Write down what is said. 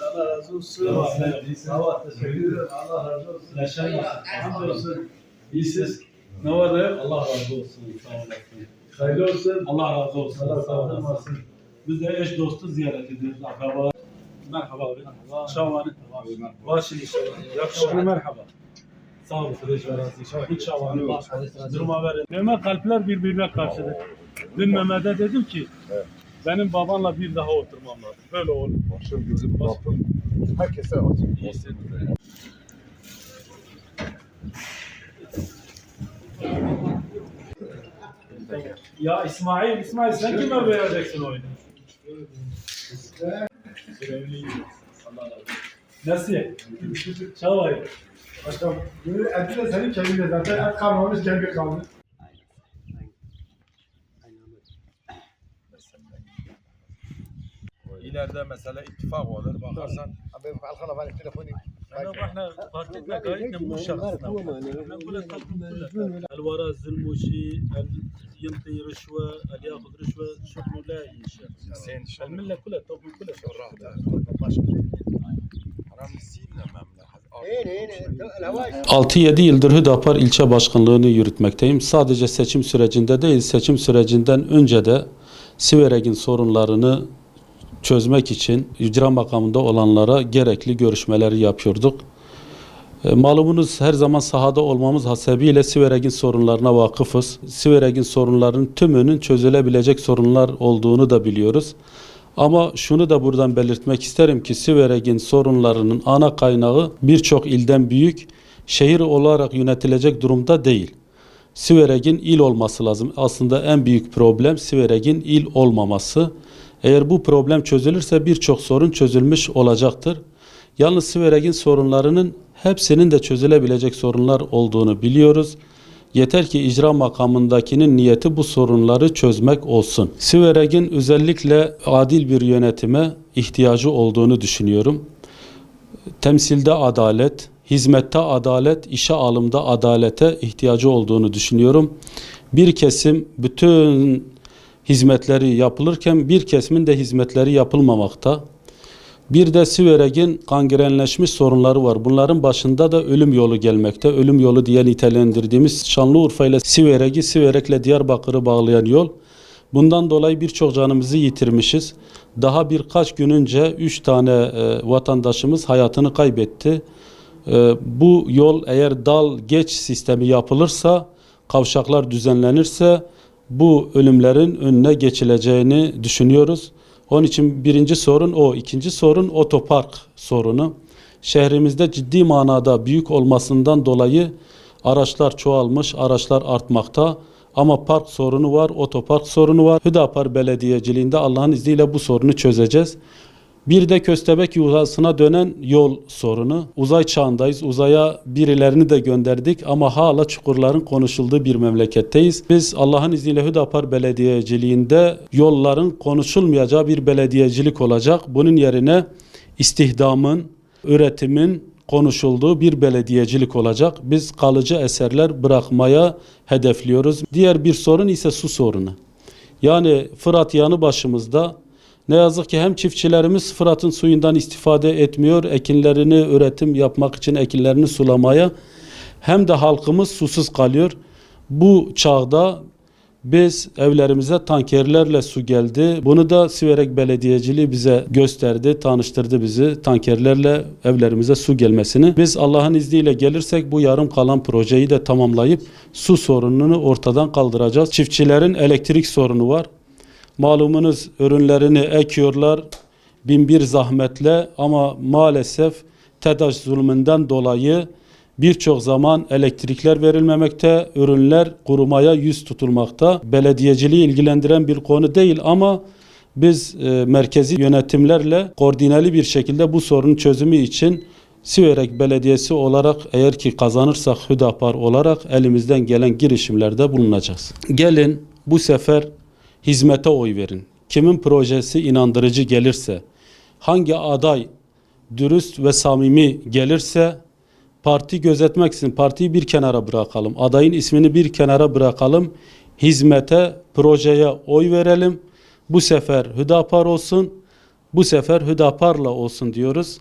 Allah razı olsun. Ne var? Allah razı olsun. Sağ olasın. Hayırlı olsun. Allah razı olsun. Allah Sağ olasın. Biz de eş dostu ziyaret ediyoruz. Akraba. Merhaba abi. Şavani. Başın inşallah. Yakışıklı merhaba. Sağ olasın. Eş ve razı. İnşallah. Hiç şavanı var. Duruma verin. Mehmet kalpler birbirine karşıdır. Dün Mehmet'e dedim ki benim babanla bir daha oturmam lazım. Böyle olur. Başım gözüm Rabbim herkese açık. İyisin. Ya İsmail, İsmail sen kime vereceksin oyunu? Nasıl? Çavay. Başkan, bunu eti de senin kendine zaten et kalmamış kendi kaldı. İleride mesela ittifak olur. Bakarsan Abi alkana ben telefonu. إحنا مو نقول الوراء الزلموشي اللي ينطي رشوه اللي ياخذ رشوه شغله لا ينشا sen şöyle المله كلها التوفيق كلها memleket. 6-7 yıldır Hüdapar ilçe başkanlığını yürütmekteyim. Sadece seçim sürecinde değil, seçim sürecinden önce de Siverek'in sorunlarını çözmek için icra makamında olanlara gerekli görüşmeleri yapıyorduk. E, Malumunuz her zaman sahada olmamız hasebiyle Siverek'in sorunlarına vakıfız. Siverek'in sorunlarının tümünün çözülebilecek sorunlar olduğunu da biliyoruz. Ama şunu da buradan belirtmek isterim ki Siverek'in sorunlarının ana kaynağı birçok ilden büyük, şehir olarak yönetilecek durumda değil. Siverek'in il olması lazım. Aslında en büyük problem Siverek'in il olmaması. Eğer bu problem çözülürse birçok sorun çözülmüş olacaktır. Yalnız Siverek'in sorunlarının hepsinin de çözülebilecek sorunlar olduğunu biliyoruz. Yeter ki icra makamındakinin niyeti bu sorunları çözmek olsun. Siverek'in özellikle adil bir yönetime ihtiyacı olduğunu düşünüyorum. Temsilde adalet, hizmette adalet, işe alımda adalete ihtiyacı olduğunu düşünüyorum. Bir kesim bütün hizmetleri yapılırken bir kesimin de hizmetleri yapılmamakta. Bir de Siverek'in kangrenleşmiş sorunları var. Bunların başında da ölüm yolu gelmekte. Ölüm yolu diye nitelendirdiğimiz Şanlıurfa ile Siverek'i, Siverek'le Diyarbakır'ı bağlayan yol. Bundan dolayı birçok canımızı yitirmişiz. Daha birkaç gün önce 3 tane e, vatandaşımız hayatını kaybetti. E, bu yol eğer dal geç sistemi yapılırsa, kavşaklar düzenlenirse bu ölümlerin önüne geçileceğini düşünüyoruz. Onun için birinci sorun o. İkinci sorun otopark sorunu. Şehrimizde ciddi manada büyük olmasından dolayı araçlar çoğalmış, araçlar artmakta. Ama park sorunu var, otopark sorunu var. Hüdapar Belediyeciliğinde Allah'ın izniyle bu sorunu çözeceğiz. Bir de köstebek yuvasına dönen yol sorunu. Uzay çağındayız. Uzaya birilerini de gönderdik ama hala çukurların konuşulduğu bir memleketteyiz. Biz Allah'ın izniyle Hüdapar Belediyeciliğinde yolların konuşulmayacağı bir belediyecilik olacak. Bunun yerine istihdamın, üretimin konuşulduğu bir belediyecilik olacak. Biz kalıcı eserler bırakmaya hedefliyoruz. Diğer bir sorun ise su sorunu. Yani Fırat yanı başımızda ne yazık ki hem çiftçilerimiz Fırat'ın suyundan istifade etmiyor, ekinlerini üretim yapmak için ekinlerini sulamaya hem de halkımız susuz kalıyor. Bu çağda biz evlerimize tankerlerle su geldi. Bunu da Siverek Belediyeciliği bize gösterdi, tanıştırdı bizi tankerlerle evlerimize su gelmesini. Biz Allah'ın izniyle gelirsek bu yarım kalan projeyi de tamamlayıp su sorununu ortadan kaldıracağız. Çiftçilerin elektrik sorunu var. Malumunuz ürünlerini ekiyorlar bin bir zahmetle ama maalesef TEDAŞ zulmünden dolayı birçok zaman elektrikler verilmemekte, ürünler kurumaya yüz tutulmakta. Belediyeciliği ilgilendiren bir konu değil ama biz e, merkezi yönetimlerle koordineli bir şekilde bu sorunun çözümü için Siverek Belediyesi olarak eğer ki kazanırsak Hüdapar olarak elimizden gelen girişimlerde bulunacağız. Gelin bu sefer hizmete oy verin. Kimin projesi inandırıcı gelirse, hangi aday dürüst ve samimi gelirse parti gözetmeksizin partiyi bir kenara bırakalım. Adayın ismini bir kenara bırakalım. Hizmete, projeye oy verelim. Bu sefer Hüdapar olsun. Bu sefer Hüdapar'la olsun diyoruz.